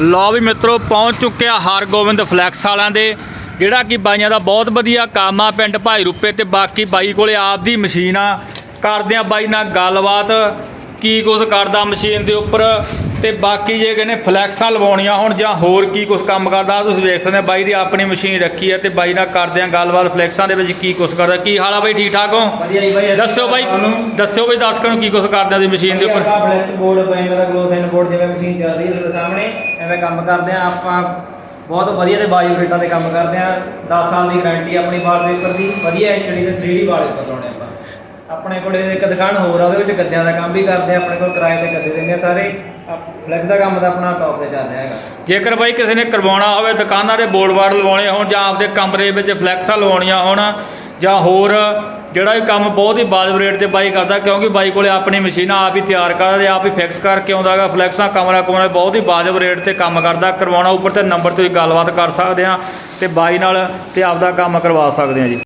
ਲਓ ਵੀ ਮਿੱਤਰੋ, ਪਹੁੰਚ ਚੁੱਕਿਆ ਹਰਗੋਬਿੰਦ ਫਲੈਕਸ ਵਾਲਿਆਂ ਦੇ, ਜਿਹੜਾ ਕਿ ਬਾਈਆਂ ਦਾ ਬਹੁਤ ਵਧੀਆ ਕੰਮ ਆ ਪਿੰਡ ਭਾਈ ਰੁੱਪੇ ਤੇ ਬਾਕੀ ਬਾਈ ਕੋਲੇ ਆਪ ਦੀ ਮਸ਼ੀਨ ਆ। ਕਰਦੇ ਆ ਬਾਈ ਨਾਲ ਗੱਲਬਾਤ, ਕੀ ਕੁਝ ਕਰਦਾ ਮਸ਼ੀਨ ਦੇ ਉੱਪਰ। ਤੇ ਬਾਕੀ ਜੇ ਕਹਿੰਦੇ ਫਲੈਕਸਾਂ ਲਵਾਉਣੀਆਂ ਹੁਣ ਜਾਂ ਹੋਰ ਕੀ ਕੁਝ ਕੰਮ ਕਰਦਾ ਤੁਸੀਂ ਵੇਖ ਸਕਦੇ ਬਾਈ ਦੀ ਆਪਣੀ ਮਸ਼ੀਨ ਰੱਖੀ ਹੈ ਤੇ ਬਾਈ ਨਾਲ ਕਰਦੇ ਆ ਗੱਲਬਾਤ ਫਲੈਕਸਾਂ ਦੇ ਵਿੱਚ ਕੀ ਕੁਝ ਕਰਦਾ। ਕੀ ਹਾਲ ਆ ਬਾਈ ਠੀਕ ਠਾਕ ਹੋ? ਦੱਸਿਓ ਬਾਈ ਦੱਸਿਓ ਬਾਈ ਦਰਸ਼ਕਾਂ ਨੂੰ ਕੀ ਕੁਝ ਕਰਦੇ ਆ ਤੁਸੀਂ ਮਸ਼ੀਨ ਦੇ ਉੱਪਰ? ਫਲੈਕਸ ਬੋਰਡ ਪੈਨ ਦਾ ਗਲੋਸ ਐਂਡ ਬੋਰਡ ਜਿਵੇਂ ਮਸ਼ੀਨ ਚੱਲ ਰਹੀ ਹੈ ਤੁਹਾਡੇ ਸਾਹਮਣੇ ਐਵੇਂ ਕੰਮ ਕਰਦੇ ਆ ਆਪਾਂ। ਬਹੁਤ ਵਧੀਆ ਤੇ ਬਾਜੂ ਰੇਟਾਂ ਤੇ ਕੰਮ ਕਰਦੇ ਆ 10 ਸਾਲ ਦੀ ਗਾਰੰਟੀ ਆਪਣੀ ਵਾਲਪੇਪਰ ਦੀ। ਵਧੀਆ ਐਚਡੀ ਤੇ 3D ਵਾਲਪੇਪਰ ਲਾਉਣੇ ਆਪਾਂ। ਆਪਣੇ ਕੋਲ ਇੱਕ ਦੁਕਾਨ ਹੋਰ ਆ ਉਹਦੇ ਵਿੱਚ ਗੱਦਿਆਂ ਦਾ ਕੰਮ ਵੀ ਕਰਦੇ ਆ ਆਪਣੇ ਕੋਲ ਕਿਰਾਏ ਤੇ ਗੱਦੇ ਦਿੰਦੇ ਆ ਸਾਰੇ। ਫਲੈਕਸ ਦਾ ਕੰਮ ਤਾਂ ਆਪਣਾ ਟੌਪ ਤੇ ਚੱਲ ਰਿਹਾ ਹੈਗਾ। ਜੇਕਰ ਬਾਈ ਕਿਸੇ ਨੇ ਕਰਵਾਉਣਾ ਹੋਵੇ, ਦੁਕਾਨਾਂ ਦੇ ਬੋਰਡ ਵਾਰਡ ਲਵਾਉਣੇ ਹੋਣ ਜਾਂ ਆਪਦੇ ਕਮਰੇ ਵਿੱਚ ਫਲੈਕਸਾਂ ਲਵਾਉਣੀਆਂ ਹੋਣ ਜਾਂ ਹੋਰ ਜਿਹੜਾ ਵੀ ਕੰਮ ਬਹੁਤ ਹੀ ਵਾਜਬ ਰੇਟ ਤੇ ਬਾਈ ਕਰਦਾ, ਕਿਉਂਕਿ ਬਾਈ ਕੋਲੇ ਆਪਣੀ ਮਸ਼ੀਨਾਂ ਆਪ ਹੀ ਤਿਆਰ ਕਰਦਾ ਤੇ ਆਪ ਹੀ ਫਿਕਸ ਕਰਕੇ ਆਉਂਦਾਗਾ ਫਲੈਕਸਾਂ ਕਮਰਾ ਕਮਰਾ ਬਹੁਤ ਹੀ ਵਾਜਬ ਰੇਟ ਤੇ ਕੰਮ ਕਰਦਾ। ਕਰਵਾਉਣਾ ਉੱਪਰ ਤੇ ਨੰਬਰ ਤੇ ਗੱਲਬਾਤ ਕਰ ਸਕਦੇ ਆ ਤੇ ਬਾਈ ਨਾਲ ਤੇ ਆਪਦਾ ਕੰਮ ਕਰਵਾ ਸਕਦੇ ਆ ਜੀ।